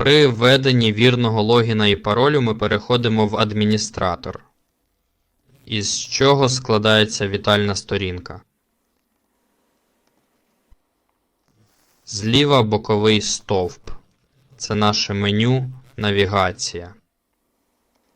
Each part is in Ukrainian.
При введенні вірного логіна і паролю ми переходимо в адміністратор. Із чого складається вітальна сторінка? Зліва боковий стовп. Це наше меню, навігація.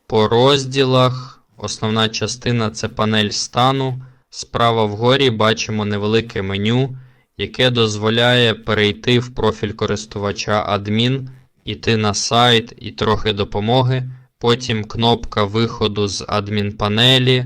По розділах основна частина це панель стану. Справа вгорі бачимо невелике меню, яке дозволяє перейти в профіль користувача адмін, іти на сайт і трохи допомоги. Потім кнопка виходу з адмінпанелі.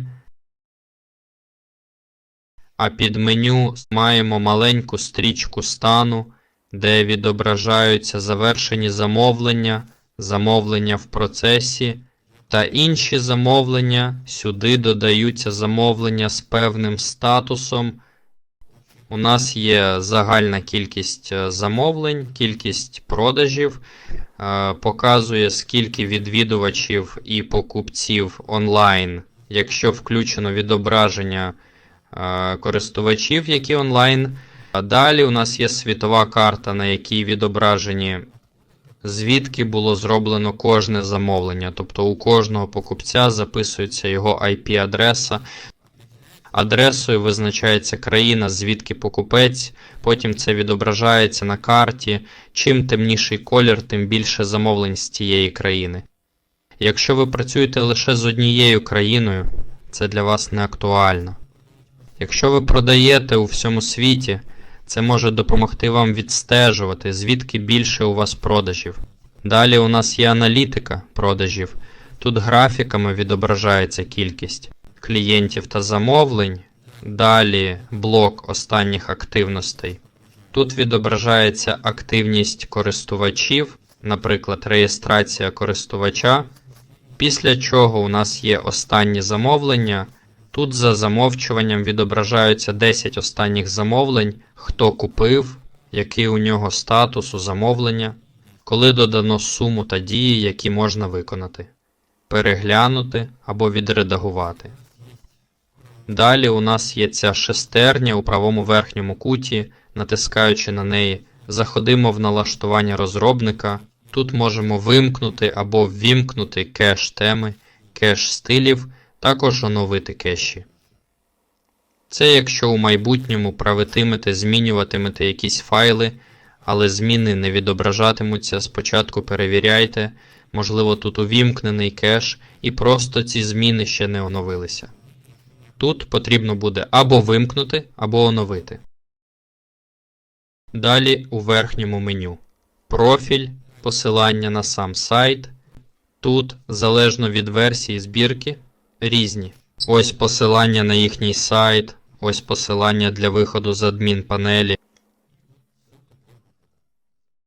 А під меню маємо маленьку стрічку стану, де відображаються завершені замовлення, замовлення в процесі та інші замовлення. Сюди додаються замовлення з певним статусом. У нас є загальна кількість е, замовлень, кількість продажів, е, показує скільки відвідувачів і покупців онлайн, якщо включено відображення е, користувачів, які онлайн. Далі у нас є світова карта, на якій відображені звідки було зроблено кожне замовлення. Тобто у кожного покупця записується його IP-адреса. Адресою визначається країна, звідки покупець, потім це відображається на карті. Чим темніший колір, тим більше замовлень з тієї країни. Якщо ви працюєте лише з однією країною, це для вас не актуально. Якщо ви продаєте у всьому світі, це може допомогти вам відстежувати, звідки більше у вас продажів. Далі у нас є аналітика продажів. Тут графіками відображається кількість клієнтів та замовлень. Далі блок останніх активностей. Тут відображається активність користувачів, наприклад, реєстрація користувача. Після чого у нас є останні замовлення. Тут за замовчуванням відображаються 10 останніх замовлень, хто купив, який у нього статус у замовлення, коли додано суму та дії, які можна виконати, переглянути або відредагувати. Далі у нас є ця шестерня у правому верхньому куті, натискаючи на неї, заходимо в налаштування розробника. Тут можемо вимкнути або ввімкнути кеш теми, кеш стилів, також оновити кеші. Це якщо у майбутньому правитимете, змінюватимете якісь файли, але зміни не відображатимуться, спочатку перевіряйте, можливо тут увімкнений кеш, і просто ці зміни ще не оновилися. Тут потрібно буде або вимкнути, або оновити. Далі у верхньому меню. Профіль, посилання на сам сайт. Тут, залежно від версії збірки, різні. Ось посилання на їхній сайт, ось посилання для виходу з адмінпанелі.